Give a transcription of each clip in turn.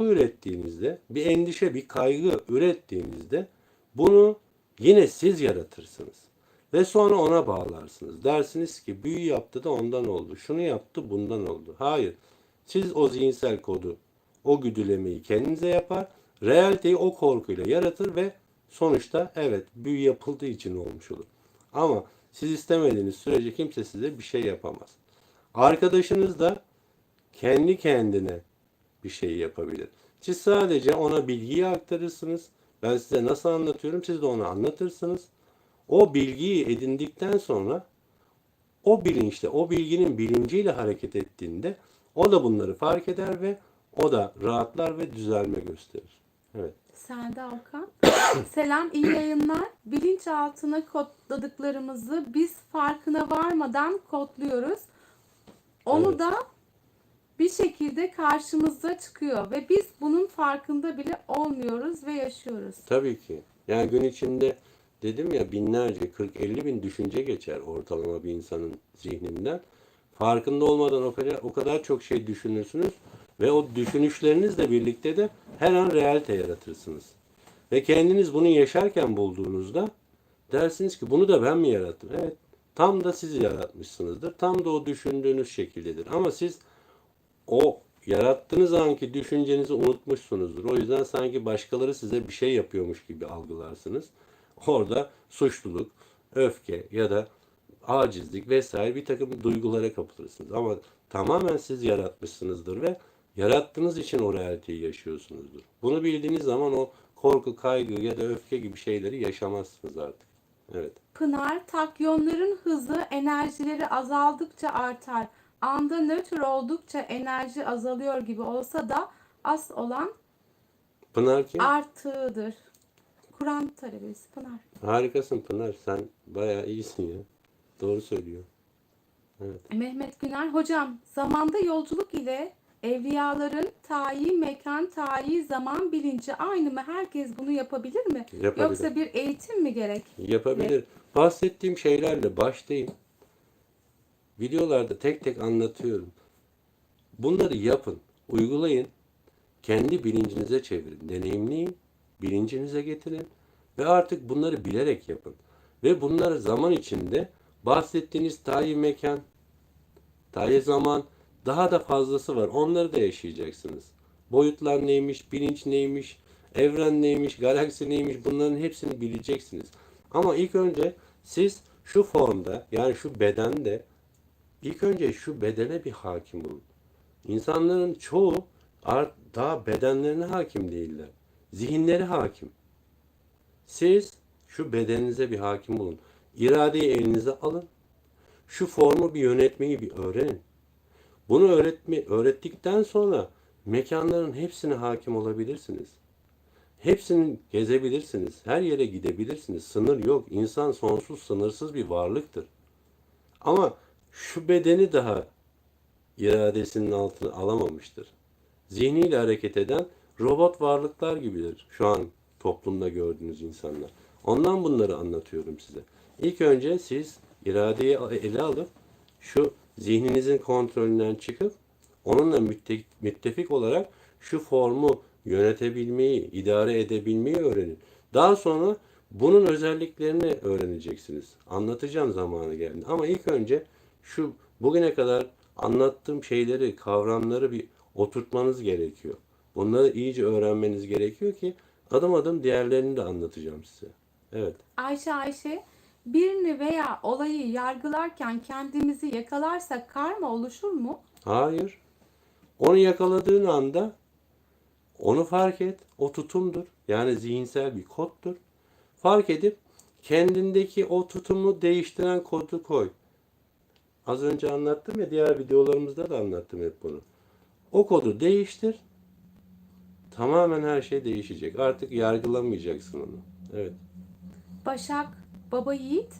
ürettiğinizde, bir endişe, bir kaygı ürettiğinizde bunu yine siz yaratırsınız. Ve sonra ona bağlarsınız. Dersiniz ki büyü yaptı da ondan oldu. Şunu yaptı bundan oldu. Hayır. Siz o zihinsel kodu, o güdülemeyi kendinize yapar. Realiteyi o korkuyla yaratır ve sonuçta evet büyü yapıldığı için olmuş olur. Ama siz istemediğiniz sürece kimse size bir şey yapamaz. Arkadaşınız da kendi kendine bir şey yapabilir. Siz sadece ona bilgiyi aktarırsınız. Ben size nasıl anlatıyorum siz de ona anlatırsınız. O bilgiyi edindikten sonra o bilinçle, o bilginin bilinciyle hareket ettiğinde o da bunları fark eder ve o da rahatlar ve düzelme gösterir. Evet. Sende Alkan. Selam, iyi yayınlar. Bilinçaltına kodladıklarımızı biz farkına varmadan kodluyoruz. Onu Evet. da bir şekilde karşımıza çıkıyor ve biz bunun farkında bile olmuyoruz ve yaşıyoruz. Tabii ki. Yani gün içinde dedim ya binlerce, 40-50 bin düşünce geçer ortalama bir insanın zihninden. Farkında olmadan o kadar, o kadar çok şey düşünürsünüz ve o düşünüşlerinizle birlikte de her an realite yaratırsınız. Ve kendiniz bunu yaşarken bulduğunuzda dersiniz ki bunu da ben mi yarattım? Evet. Tam da siz yaratmışsınızdır. Tam da o düşündüğünüz şekildedir. Ama siz o yarattığınız anki düşüncenizi unutmuşsunuzdur. O yüzden sanki başkaları size bir şey yapıyormuş gibi algılarsınız. Orada suçluluk, öfke ya da acizlik vesaire bir takım duygulara kapılırsınız. Ama tamamen siz yaratmışsınızdır ve yarattığınız için o realiteyi yaşıyorsunuzdur. Bunu bildiğiniz zaman o korku, kaygı ya da öfke gibi şeyleri yaşamazsınız artık. Evet. Pınar, takyonların hızı enerjileri azaldıkça artar. Anda nötr oldukça enerji azalıyor gibi olsa da az olan Pınar kim? artığıdır. Kur'an talebesi Pınar. Harikasın Pınar. Sen bayağı iyisin ya. Doğru söylüyor. Mehmet Güner hocam zamanda yolculuk ile evliyaların tayi mekan tayi zaman bilinci aynı mı? Herkes bunu yapabilir mi? Yapabilir. Yoksa bir eğitim mi gerek? Yapabilir. Bahsettiğim şeylerle başlayın. Videolarda tek tek anlatıyorum. Bunları yapın, uygulayın. Kendi bilincinize çevirin, deneyimleyin, bilincinize getirin ve artık bunları bilerek yapın. Ve bunları zaman içinde bahsettiğiniz tayin mekan, tayin zaman daha da fazlası var. Onları da yaşayacaksınız. Boyutlar neymiş, bilinç neymiş, evren neymiş, galaksi neymiş bunların hepsini bileceksiniz. Ama ilk önce siz şu formda yani şu bedende ilk önce şu bedene bir hakim olun. İnsanların çoğu daha bedenlerine hakim değiller. Zihinleri hakim. Siz şu bedeninize bir hakim olun. İradeyi elinize alın. Şu formu bir yönetmeyi bir öğrenin. Bunu öğretme, öğrettikten sonra mekanların hepsine hakim olabilirsiniz. Hepsini gezebilirsiniz. Her yere gidebilirsiniz. Sınır yok. İnsan sonsuz, sınırsız bir varlıktır. Ama şu bedeni daha iradesinin altına alamamıştır. Zihniyle hareket eden robot varlıklar gibidir şu an toplumda gördüğünüz insanlar. Ondan bunları anlatıyorum size. İlk önce siz iradeyi ele alıp şu zihninizin kontrolünden çıkıp onunla mütte- müttefik olarak şu formu yönetebilmeyi, idare edebilmeyi öğrenin. Daha sonra bunun özelliklerini öğreneceksiniz. Anlatacağım zamanı geldi. Ama ilk önce şu bugüne kadar anlattığım şeyleri, kavramları bir oturtmanız gerekiyor. Bunları iyice öğrenmeniz gerekiyor ki adım adım diğerlerini de anlatacağım size. Evet. Ayşe Ayşe birini veya olayı yargılarken kendimizi yakalarsak karma oluşur mu? Hayır. Onu yakaladığın anda onu fark et. O tutumdur. Yani zihinsel bir koddur. Fark edip kendindeki o tutumu değiştiren kodu koy. Az önce anlattım ya diğer videolarımızda da anlattım hep bunu. O kodu değiştir. Tamamen her şey değişecek. Artık yargılamayacaksın onu. Evet. Başak Baba Yiğit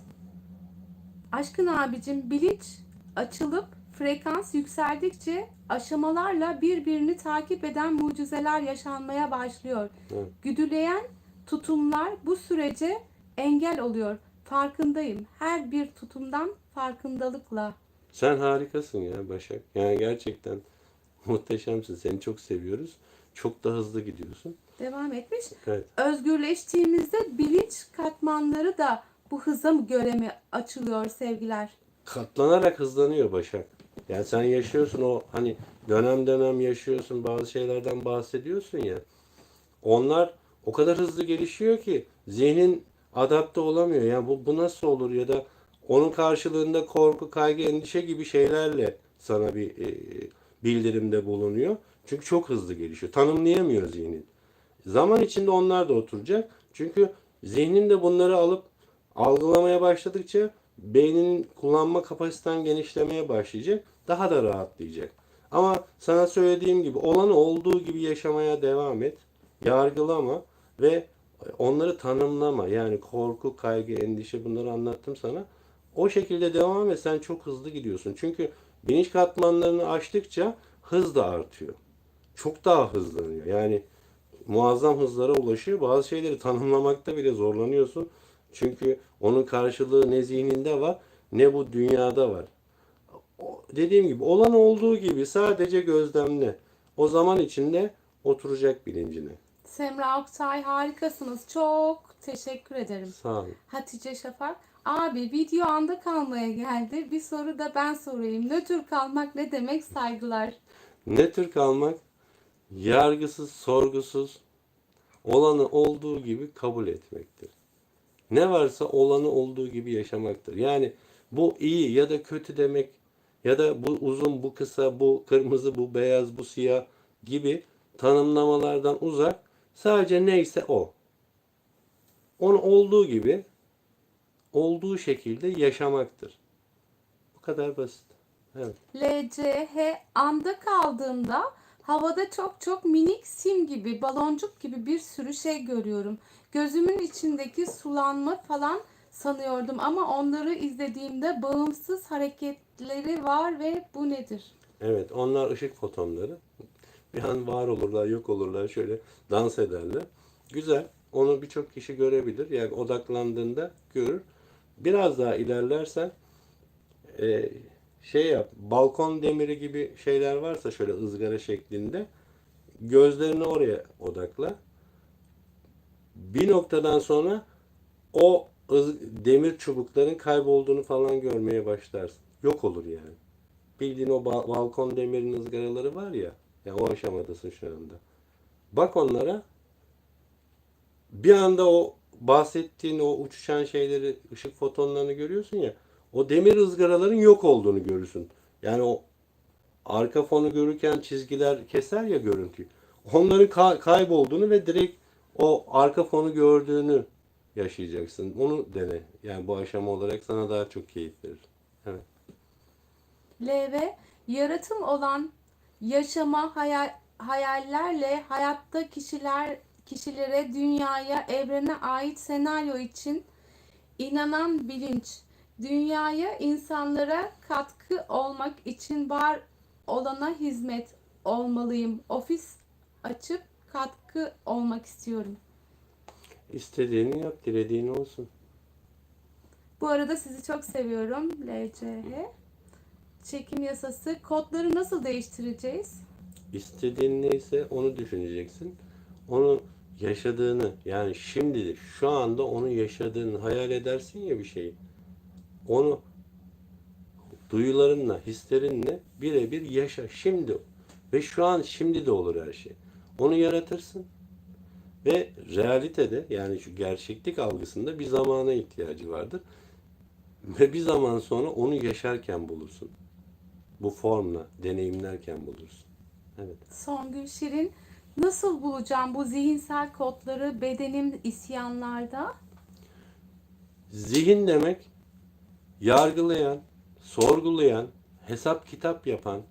Aşkın abicim bilinç açılıp frekans yükseldikçe aşamalarla birbirini takip eden mucizeler yaşanmaya başlıyor. Evet. Güdüleyen tutumlar bu sürece engel oluyor. Farkındayım. Her bir tutumdan farkındalıkla. Sen harikasın ya Başak. Yani gerçekten muhteşemsin. Seni çok seviyoruz. çok da hızlı gidiyorsun. Devam etmiş. Evet. Özgürleştiğimizde bilinç katmanları da bu hıza mı göre mi açılıyor sevgiler? katlanarak hızlanıyor Başak. Yani sen yaşıyorsun o hani dönem dönem yaşıyorsun bazı şeylerden bahsediyorsun ya. Onlar o kadar hızlı gelişiyor ki zihnin adapte olamıyor. Yani bu, bu nasıl olur ya da onun karşılığında korku, kaygı, endişe gibi şeylerle sana bir e, bildirimde bulunuyor. Çünkü çok hızlı gelişiyor. Tanımlayamıyor zihnin. Zaman içinde onlar da oturacak. Çünkü zihnin de bunları alıp algılamaya başladıkça beyninin kullanma kapasiten genişlemeye başlayacak. Daha da rahatlayacak. Ama sana söylediğim gibi olanı olduğu gibi yaşamaya devam et. Yargılama ve onları tanımlama. Yani korku, kaygı, endişe bunları anlattım sana. O şekilde devam et. Sen çok hızlı gidiyorsun. Çünkü bilinç katmanlarını aştıkça hız da artıyor. Çok daha hızlanıyor. Yani muazzam hızlara ulaşıyor. Bazı şeyleri tanımlamakta bile zorlanıyorsun. Çünkü onun karşılığı ne zihninde var ne bu dünyada var. Dediğim gibi olan olduğu gibi sadece gözlemle. O zaman içinde oturacak bilincine. Semra Oktay harikasınız. Çok teşekkür ederim. Sağ olun. Hatice Şafak. Abi video anda kalmaya geldi. Bir soru da ben sorayım. Nötr kalmak ne demek saygılar? Ne tür kalmak? Yargısız, sorgusuz, olanı olduğu gibi kabul etmektir. Ne varsa olanı olduğu gibi yaşamaktır. Yani bu iyi ya da kötü demek ya da bu uzun, bu kısa, bu kırmızı, bu beyaz, bu siyah gibi tanımlamalardan uzak. Sadece neyse o. Onu olduğu gibi, olduğu şekilde yaşamaktır. Bu kadar basit. Evet. LCH anda kaldığımda havada çok çok minik sim gibi, baloncuk gibi bir sürü şey görüyorum. Gözümün içindeki sulanma falan sanıyordum ama onları izlediğimde bağımsız hareketleri var ve bu nedir? Evet, onlar ışık fotonları. Bir an var olurlar, yok olurlar, şöyle dans ederler. Güzel. Onu birçok kişi görebilir. Yani odaklandığında görür. Biraz daha ilerlersen e, şey yap, balkon demiri gibi şeyler varsa şöyle ızgara şeklinde gözlerini oraya odakla. Bir noktadan sonra o demir çubukların kaybolduğunu falan görmeye başlarsın. Yok olur yani. Bildiğin o ba- balkon demirinin ızgaraları var ya, ya o aşamadasın şu anda. Bak onlara. Bir anda o bahsettiğin o uçuşan şeyleri, ışık fotonlarını görüyorsun ya. O demir ızgaraların yok olduğunu görürsün. Yani o arka fonu görürken çizgiler keser ya görüntüyü. Onların ka- kaybolduğunu ve direkt o arka fonu gördüğünü yaşayacaksın. Onu dene. Yani bu aşama olarak sana daha çok keyif verir. Evet. LV yaratım olan yaşama hayal, hayallerle hayatta kişiler kişilere, dünyaya, evrene ait senaryo için inanan bilinç. Dünyaya, insanlara katkı olmak için var olana hizmet olmalıyım. Ofis açıp katkı olmak istiyorum. İstediğini yap, dilediğin olsun. Bu arada sizi çok seviyorum. LCH. Çekim yasası. Kodları nasıl değiştireceğiz? İstediğin neyse onu düşüneceksin. Onu yaşadığını yani şimdi şu anda onu yaşadığını hayal edersin ya bir şeyi. Onu duyularınla, hislerinle birebir yaşa şimdi. Ve şu an şimdi de olur her şey. Onu yaratırsın. Ve realitede yani şu gerçeklik algısında bir zamana ihtiyacı vardır. Ve bir zaman sonra onu yaşarken bulursun. Bu formla, deneyimlerken bulursun. Evet. Songül Şirin. Nasıl bulacağım bu zihinsel kodları bedenim isyanlarda? Zihin demek yargılayan, sorgulayan, hesap kitap yapan,